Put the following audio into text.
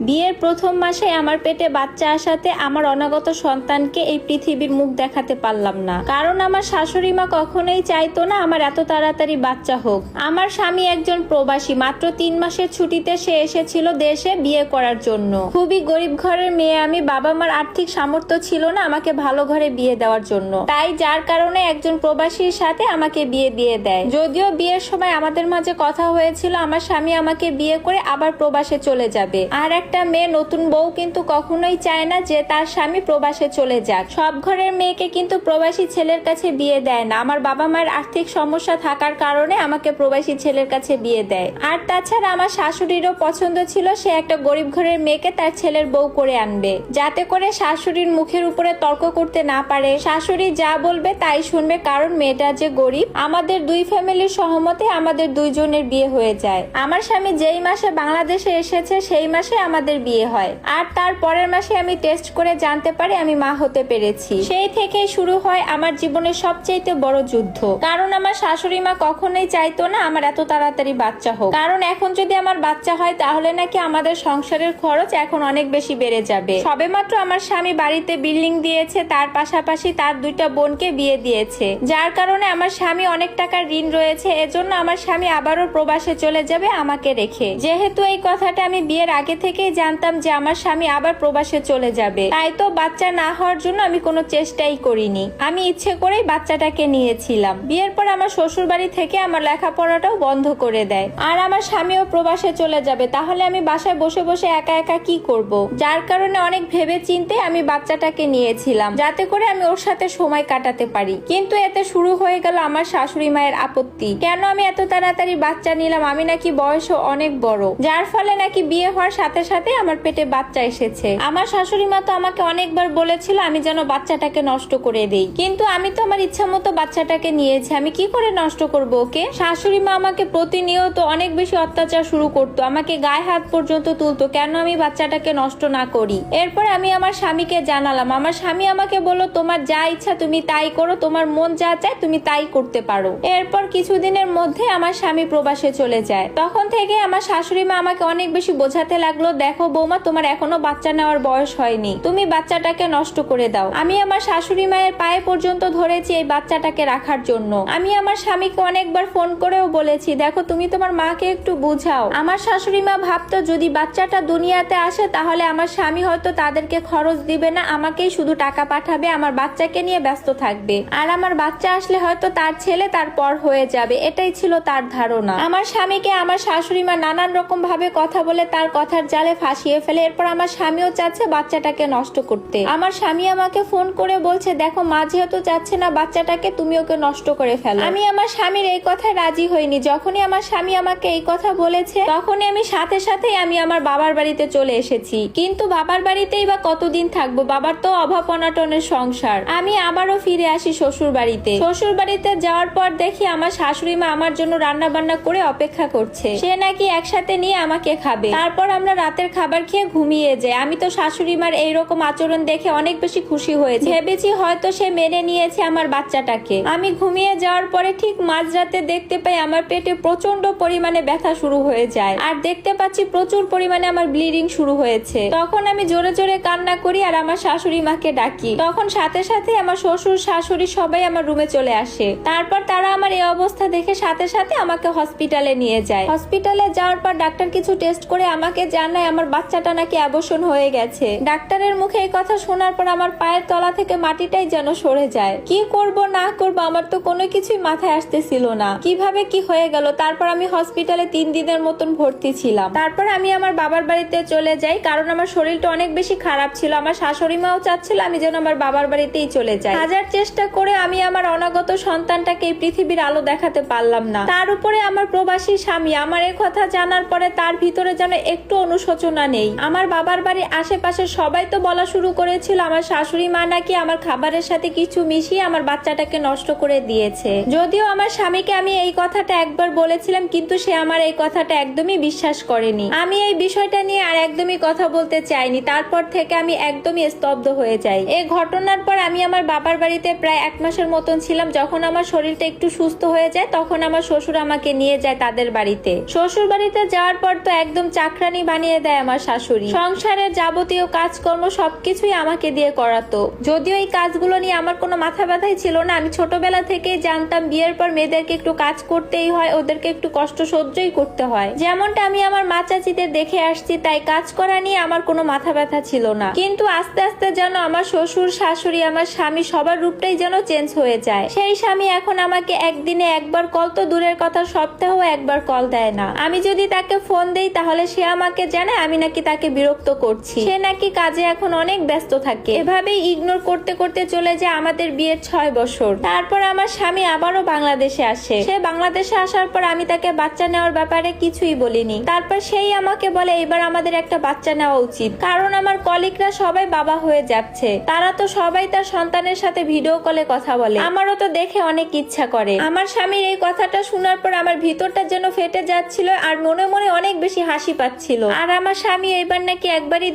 বিয়ের প্রথম মাসে আমার পেটে বাচ্চা আসাতে আমার অনাগত সন্তানকে এই পৃথিবীর মুখ দেখাতে পারলাম না। কারণ আমার শাশুড়ি মা কখনোই চাইতো না আমার এত তাড়াতাড়ি বাচ্চা হোক। আমার স্বামী একজন প্রবাসী, মাত্র তিন মাসের ছুটিতে সে এসেছিল দেশে বিয়ে করার জন্য। খুবই গরিব ঘরের মেয়ে আমি, বাবা মার আর্থিক সামর্থ্য ছিল না আমাকে ভালো ঘরে বিয়ে দেওয়ার জন্য। তাই যার কারণে একজন প্রবাসীর সাথে আমাকে বিয়ে দিয়ে দেয়। যদিও বিয়ের সময় আমাদের মাঝে কথা হয়েছিল, আমার স্বামী আমাকে বিয়ে করে আবার প্রবাসে চলে যাবে। আর একটা মেয়ে নতুন বউ কিন্তু কখনোই চায় না যে তার স্বামী প্রবাসে চলে যাক। সব ঘরের মেয়েকে কিন্তু প্রবাসী ছেলের কাছে বিয়ে দেয় না। আমার বাবা মায়ের আর্থিক সমস্যা থাকার কারণে আমাকে প্রবাসী ছেলের কাছে বিয়ে দেয়। আর তাছাড়া আমার শাশুড়িরও পছন্দ ছিল সে একটা গরিব ঘরের মেয়েকে তার ছেলের বউ করে আনবে। যাতে করে শাশুড়ির মুখের উপরে তর্ক করতে না পারে। শাশুড়ি যা বলবে তাই শুনবে, কারণ মেয়েটা যে গরিব, আমাদের দুই ফ্যামিলির সহমতে আমাদের দুইজনের বিয়ে হয়ে যায়। আমার স্বামী যেই মাসে বাংলাদেশে এসেছে, সেই মাসে আমাদের বিয়ে হয়। আর তার পরের মাসে আমি টেস্ট করে জানতে পারি আমি মা হতে পেরেছি। সেই থেকেই শুরু হয় আমার জীবনের সবচেয়ে বড় যুদ্ধ। কারণ আমার শাশুড়ি মা কখনোই চাইতো না আমার এত তাড়াতাড়ি বাচ্চা হোক। কারণ এখন যদি আমার বাচ্চা হয়, তাহলে নাকি আমাদের সংসারের খরচ এখন অনেক বেশি বেড়ে যাবে। সবেমাত্র আমার স্বামী বাড়িতে বিল্ডিং দিয়েছে, তার পাশাপাশি তার দুইটা বোনকে বিয়ে দিয়েছে। যার কারণে আমার স্বামী অনেক টাকার ঋণ রয়েছে, এজন্য আমার স্বামী আবারও প্রবাসে চলে যাবে আমাকে রেখে। যেহেতু এই কথাটা আমি বিয়ের আগে জানতাম যে আমার স্বামী আবার প্রবাসে চলে যাবে। তাই তো বাচ্চা না হওয়ার জন্য আমি কোনো চেষ্টাই করিনি। আমি ইচ্ছে করেই বাচ্চাটাকে নিয়েছিলাম। বিয়ের পর আমার শ্বশুর বাড়ি থেকে আমার লেখাপড়াটাও বন্ধ করে দেয়। আর আমার স্বামীও প্রবাসে চলে যাবে, তাহলে আমি বাসায় বসে বসে একা একা কি করব? যার কারণে অনেক ভেবে চিন্তে আমি বাচ্চাটাকে নিয়েছিলাম, যাতে করে আমি ওর সাথে সময় কাটাতে পারি। কিন্তু এতে শুরু হয়ে গেল আমার শাশুড়ি মায়ের আপত্তি। কেন আমি এত তাড়াতাড়ি বাচ্চা নিলাম? আমি নাকি বয়সও অনেক বড়। যার ফলে নাকি বিয়ে হওয়ার সাথে সাথে আমার পেটে বাচ্চা এসেছে। আমার শাশুড়ি মা তো আমাকে অনেকবার বলেছিল আমি যেন বাচ্চাটাকে নষ্ট করে দেই। কিন্তু আমি তো আমার ইচ্ছা মতো বাচ্চাটাকে নিয়েছি, আমি কি করে নষ্ট করব ওকে? শাশুড়ি মা আমাকে প্রতিনিয়ত অনেক বেশি অত্যাচার শুরু করতো। আমাকে গায়ে হাত পর্যন্ত তুলতো, কেন আমি বাচ্চাটাকে নষ্ট না করি? এরপর আমি আমার স্বামীকে জানালাম। আমার স্বামী আমাকে বলল, তোমার যা ইচ্ছা তুমি তাই করো, তোমার মন যা চায় তুমি তাই করতে পারো। এরপর কিছুদিনের মধ্যে আমার স্বামী প্রবাসে চলে যায়। তখন থেকে আমার শাশুড়ি মা আমাকে অনেক বেশি বোঝাতে লাগল দেখো বৌমা, তোমার এখনও বাচ্চা নেওয়ার বয়স হয়নি। তুমি বাচ্চাটাকে নষ্ট করে দাও। আমি আমার শাশুড়ি মায়ের পায়ে পর্যন্ত ধরেছি এই বাচ্চাটাকে রাখার জন্য। আমি আমার স্বামীকে অনেকবার ফোন করেও বলেছি, দেখো, তুমি তোমার মাকে একটু বুঝাও। আমার শাশুড়ি মা ভাবতো, যদি বাচ্চাটা দুনিয়াতে আসে, তাহলে আমার স্বামী হয়তো তাদেরকে খরচ দিবে না, আমাকেই শুধু টাকা পাঠাবে, আমার বাচ্চাকে নিয়ে ব্যস্ত থাকবে। আর আমার বাচ্চা আসলে হয়তো তার ছেলে, তার পর হয়ে যাবে। এটাই ছিল তার ধারণা। আমার স্বামীকে আমার শাশুড়ি মা নানান রকম ভাবে কথা বলে, তার কথার জালে ফাঁসিয়ে ফেলে এরপর আমার স্বামীও চাচ্ছে বাচ্চাটাকে নষ্ট করতে। আমার স্বামী আমাকে ফোন করে বলছে, দেখো, মা যেহেতু চাচ্ছে না বাচ্চাটাকে, তুমি ওকে নষ্ট করে ফেলো। আমি আমার স্বামীর এই কথায় রাজি হইনি। যখনই আমার স্বামী আমাকে এই কথা বলেছে, তখনই আমি সাথে সাথেই আমি আমার বাবার বাড়িতে চলে এসেছি। কিন্তু বাবার বাড়িতেই বা কতদিন থাকব? বাবার তো অভাব অনাটনের সংসার। আমি আবারও ফিরে আসি শ্বশুর বাড়িতে। শ্বশুর বাড়িতে যাওয়ার পর দেখি আমার শাশুড়ি মা আমার জন্য রান্না বান্না করে অপেক্ষা করছে। সে নাকি একসাথে নিয়ে আমাকে খাবে। তারপর আমরা রাতের খাবার খেয়ে ঘুমিয়ে যায়। আমি তো শাশুড়ি মার এইরকম আচরণ দেখে অনেক বেশি খুশি হয়েছে। ভেবেছি হয়তো সে মেনে নিয়েছে আমার বাচ্চাটাকে। আমি ঘুমিয়ে যাওয়ার পরে ঠিক মাঝরাতে দেখতে পাই আমার পেটে প্রচণ্ড পরিমাণে ব্যথা শুরু হয়ে যায়। আর দেখতে পাচ্ছি প্রচুর পরিমাণে আমার ব্লিডিং শুরু হয়েছে। তখন আমি জোরে জোরে কান্না করি আর আমার শাশুড়ি মাকে ডাকি। তখন সাথে সাথে আমার শ্বশুর, শাশুড়ি সবাই আমার রুমে চলে আসে। তারপর তারা আমার এই অবস্থা দেখে সাথে সাথে আমাকে হসপিটালে নিয়ে যায়। হসপিটালে যাওয়ার পর ডাক্তার কিছু টেস্ট করে আমাকে জানায় আমার বাচ্চাটা নাকি অ্যাবর্শন হয়ে গেছে। ডাক্তারের মুখে এই কথা শোনার পর আমার পায়ের তলা থেকে মাটিটাই যেন সরে যায়। কি করব, না করব, আমার তো কোনো কিছুই মাথায় আসতেছিল না। কীভাবে কি হয়ে গেল, তারপর আমি হসপিটালে তিন দিনের মতন ভর্তি ছিলাম। তারপর আমি আমার বাবার বাড়িতে চলে যাই, কারণ আমার শরীরটা অনেক বেশি খারাপ ছিল। আমার শাশুড়ি মাও চাচ্ছিল আমি যেন আমার বাবার বাড়িতেই চলে যাই। হাজার চেষ্টা করে আমি আমার অনাগত সন্তানটাকে এই পৃথিবীর আলো দেখাতে পারলাম না। তার উপরে আমার প্রবাসী স্বামী, আমার এই কথা জানার পরে তার ভিতরে যেন একটু অনুশোচনা নেই। আমার বাবার বাড়ির আশেপাশে সবাই তো বলা শুরু করেছিল, আমার শাশুড়ি মা নাকি আমার খাবারের সাথে কিছু মিশিয়ে আমার বাচ্চাটাকে নষ্ট করে দিয়েছে। যদিও আমার স্বামীকে আমি এই কথাটা একবার বলেছিলাম, কিন্তু সে আমার এই কথাটা একদমই বিশ্বাস করেনি। আমি এই বিষয়টা নিয়ে আর একদমই কথা বলতে চাইনি। তারপর থেকে আমি একদমই স্তব্ধ হয়ে যাই। এই ঘটনার পর আমি আমার বাবার বাড়িতে প্রায় এক মাসের মতন ছিলাম। যখন আমার শরীরটা একটু সুস্থ হয়ে যায়, তখন আমার শ্বশুর আমাকে নিয়ে যায় তাদের বাড়িতে। শ্বশুর বাড়িতে যাওয়ার পর তো একদম চাকরানি বানিয়ে দেয়। দেয় আমার শাশুড়ি। সংসারের যাবতীয় কাজকর্ম সবকিছুই আমাকে দিয়ে করাতো। যদিও এই কাজগুলো নিয়ে আমার কোনো মাথা ব্যথাই ছিল না, আমি ছোটবেলা থেকেই জানতাম বিয়ের পর মেয়েদেরকে একটু কাজ করতেই হয়, ওদেরকে একটু কষ্ট সহ্যই করতে হয়। যেমনটা আমি আমার মা চাচিদের দেখে আসছি, তাই কাজ করা নিয়ে আমার কোনো মাথা ব্যথা ছিল না। কিন্তু আস্তে আস্তে যেন আমার শ্বশুর, শাশুড়ি, আমার স্বামী সবার রূপটাই যেন চেঞ্জ হয়ে যায়। সেই স্বামী এখন আমাকে একদিনে একবার কল তো দূরের কথা সপ্তাহ একবার কল দেয় না। আমি যদি তাকে ফোন দেই, তাহলে সে আমাকে জানায় আমি নাকি তাকে বিরক্ত করছি। সে নাকি কাজে এখন অনেক ব্যস্ত থাকে। এভাবেই ইগনোর করতে করতে চলে যায় আমাদের বিয়ের ছয় বছর। তারপর আমার স্বামী আবারও বাংলাদেশে আসে। সে বাংলাদেশে আসার পর আমি তাকে বাচ্চা নেওয়ার ব্যাপারে কিছুই বলিনি। তারপর সেই আমাকে বলে, এবার আমাদের একটা বাচ্চা নেওয়া উচিত। কারণ আমার কলিগরা সবাই বাবা হয়ে যাচ্ছে। তারা তো সবাই তার সন্তানের সাথে ভিডিও কলে কথা বলে। আমারও তো দেখে অনেক ইচ্ছা করে। আমার স্বামীর এই কথাটা শোনার পর আমার ভিতরটা যেন ফেটে যাচ্ছিল আর মনে মনে অনেক বেশি হাসি পাচ্ছিল। আর আমার স্বামী এইবার নাকি একবারই